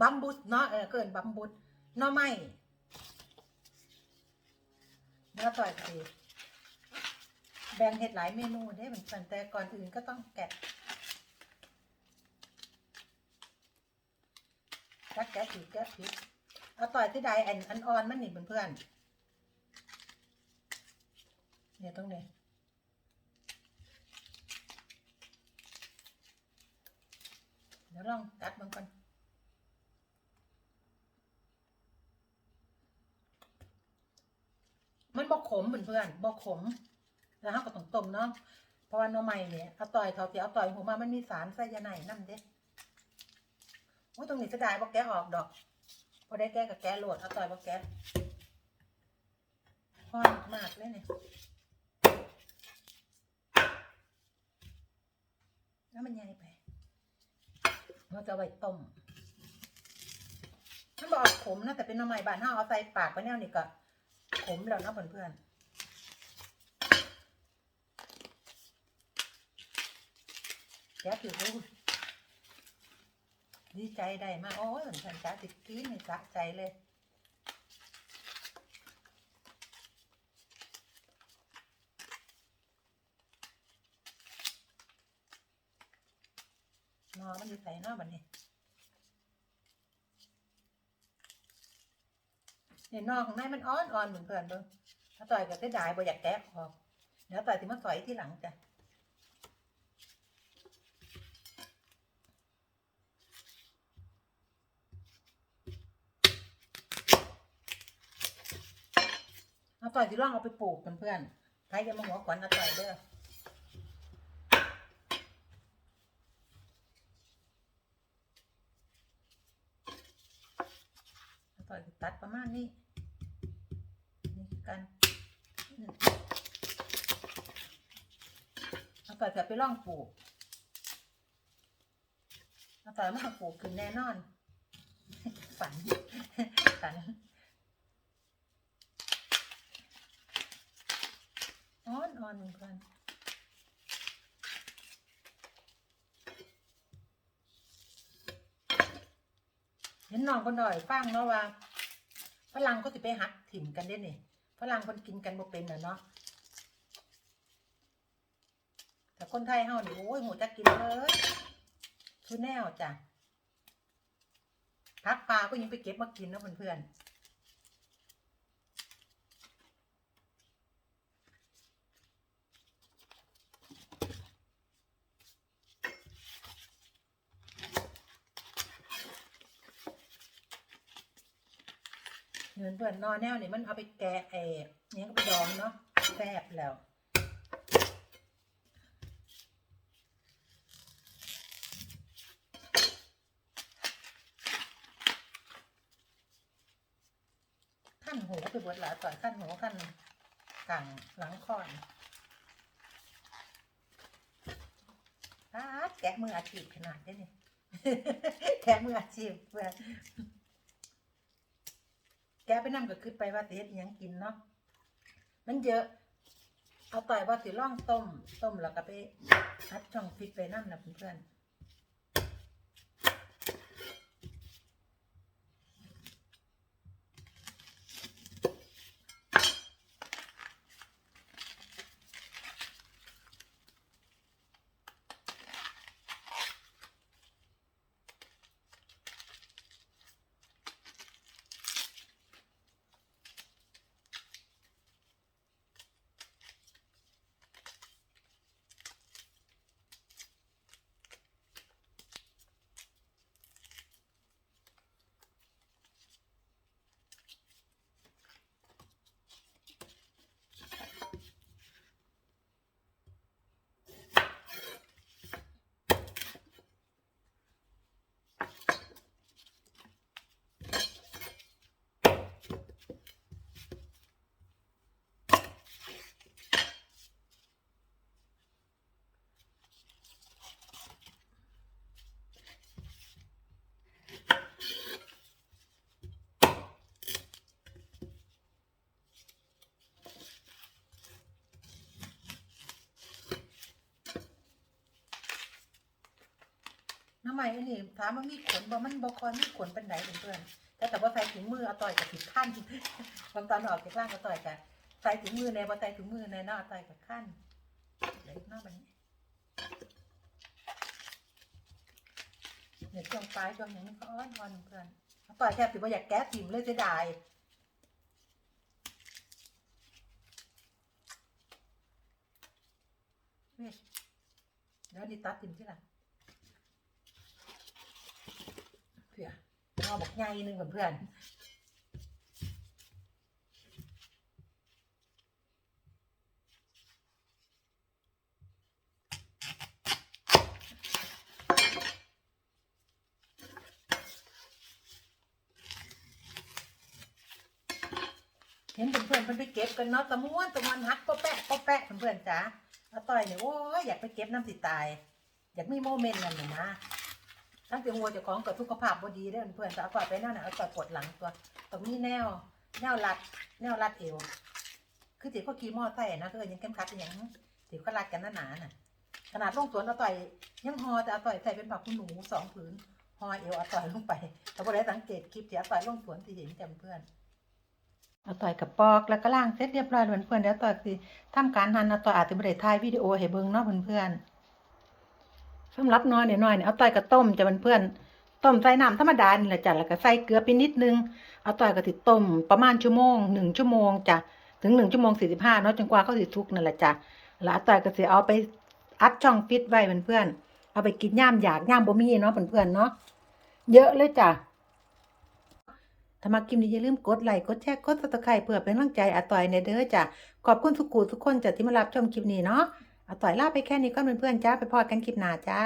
บัมบุสเนาะเออเกินบัมบุสหน่อไม้แล้วต่อยสิแบ่งเห็ดหลายเมนูได้เหมือนกันแต่ก่อนอื่นก็ต้องแกะถ้าแกะผิดแกะผิดเอาต่อยที่ใดอันอันอ่อนมันหนีเพื่อนๆเนี่ยตรงนี้เดี๋ยวลองกัดมันก่อน มันบอกขม เหมือนเพื่อนบอกขม แล้วเขาก็ต้องต้มเนาะเพราะว่าหน้อใหม่เนี่ยเอาต่อยเขาเสียเอาต่อยหัวมามันมีสารไซยาไนนั่นเด้โอ้ยตรงนี้จะได้บอกแกะออกดอกพอได้แกะกับแกะโหลดเอาต่อยบอกแกะพอนมากเลยเนี่ยแล้วมันใหญ่ไปเราจะไว้ต้มมันบอกขมนะแต่เป็นหน้ำใหม่บานห้าเอาใส่ปากไปแนวนี่ก็ขมแล้วนะเพื่อนๆ จ๊ถือรู้ดีใจได้มากโอ้ยเหมือนฉันจ้าติดกินนี่สะใจเลยนอมันอยู่ใส่นอบันนี้เนี่ยนอของนายมันอ่อนอ่อนเหมือนเพื่อนเบิ้งถ้าต่อยก็ได้ดายบ่อยากแกะออกเดี๋ยวต่อยถึงมาสอยที่หลังจ้ะ เอาต่อยที่ร่องเอาไปปลูกเพื่อนๆใครจะมาหัวขวัญเอาต่อยเด้อต่อยตัดประมาณนี้ นี่คือกันเอาต่อยกลับไปล่องปลูกเอาต่อยมาปลูกขึ้นแน่นอน ฝัน ฝัน อ่อนอ่อนเหมือนกันเห็นน้องคนหน่อยฟังเนาะว่าฝรั่งก็สิไปหักถิ่มกันเด้นี่ฝรั่งคนกินกันบ่เป็นน่ะเนาะแต่คนไทยเฮานี่โอ้ยหูจะกินเลยคือแนวจ้ะพักปลาก็ยังไปเก็บมากินนะเพื่อนๆ เงินเพื่อนนอแนวนี่มันเอาไปแกะเอ๋เนี่ยก็ไปดองเนาะแซ่บแล้วขั้นหูไปบดหลาต่อยขั้นหูขั้นกลางหลังคอนตาแกะมืออาชีพขนาดนี้นี่แกะมืออาชีพเพื่อน แกไปนั่ก็คือไปว่าสิเฮ็ดอิหยังกินเนาะมันเยอะ เอาต่อยว่าสิล่องต้ม ต้มแล้วก็ไปอัดช่องฟิตไปนั่นะเพื่อนๆ ใหม่อันนี้ถามว่ามีขนบ่มันบ่คอยมีขนเป็นไหนเพื่อนแต่แต่ว่าใส่ถุงมือเอาต่อยกับผิดขั้นบางตอนออกจากร่างก็ต่อยกับใส่ถุงมือในบ่ใส่ถุงมือในเนอกต่อยกับขั้นเดี๋ยวอีกนอกแบบนี้เนี่ยช่วงปลายช่วงอย่างนี้ก็อ้อนวอนเพื่อนเอาต่อยแค่ติว่าอยากแก้ติ่มเลยเสียดายเว้เดี๋ยวนี่ตัดติ่มที่หลัง เพื่อเอาบอกใหญ่หนึ่งเพื่อนเห็นเพื่อนๆเพิ่นไปเก็บกันเนาะตะม้วนตะม้วนฮักก็แปะก็แปะเพื่อนๆจ้าอาต่อยเนี่ยโอ้ยอยากไปเก็บน้ำติตาย อยากมีโมเมนต์นั่นน่ะนะ ตั้งแต่หัวเจ้าของกับสุกขภาพบ่ดีเด้อเพื่อนแต่เอาก่อยไปแนวไหนเอาก่อยปวดหลังตัว ตรงนี้แนว แนวรัด แนวรัดเอว คือติก็ขี่มอไซค์นะก็ยังเข้มขัดอย่างติก็รัดกันหนาๆน่ะ ขนาดลงสวนเอาต่อยยังหอแต่เอาต่อยใส่เป็นผักคุณหนูสองผืนหอเอวเอาต่อยลงไปแต่พอได้สังเกตคลิปที่เอาต่อยลงสวนที่เห็นจำเพื่อนเอาต่อยกับปอกแล้วก็ล่างเสร็จเรียบร้อยเพื่อนๆเดี๋ยวต่อยสิทำการหันเอาต่อยอาจจะไม่ได้ถ่ายวิดีโอให้เบิ่งเนาะเพื่อนๆ สำหรับน้อยเนี่ยน้อยเนี่ยเอาต่อยกับต้มจะเพื่อนต้มใส่น้ำธรรมดานี่แหละจ้ะแล้วก็ใส่เกลือไปนิดนึงเอาต่อยกับติดต้มประมาณชั่วโมงหนึ่งชั่วโมงจ้ะถึงหนึ่งชั่วโมงสี่สิบห้าเนาะจนกว่าเขาสิทุกนั่นแหละจ้ะแล้วเอาต่อยก็สิเอาไปอัดช่องฟิตไว้เพื่อนเอาไปกินย่ามอยากย่ามบ่มีเนาะเพื่อนๆเนาะเยอะเลยจ้ะถ้ามากินนี้อย่าลืมกดไลค์กดแชร์กดซับสไครต์เพื่อเป็นกำลังใจอาต่อยในเด้อจ้ะขอบคุณทุกกูทุกคนจ้ะที่มารับชมคลิปนี้เนาะ เอาต่อยลาไปแค่นี้ก็เพื่อนๆจ้าไปพอดกันคลิปหน้าจ้า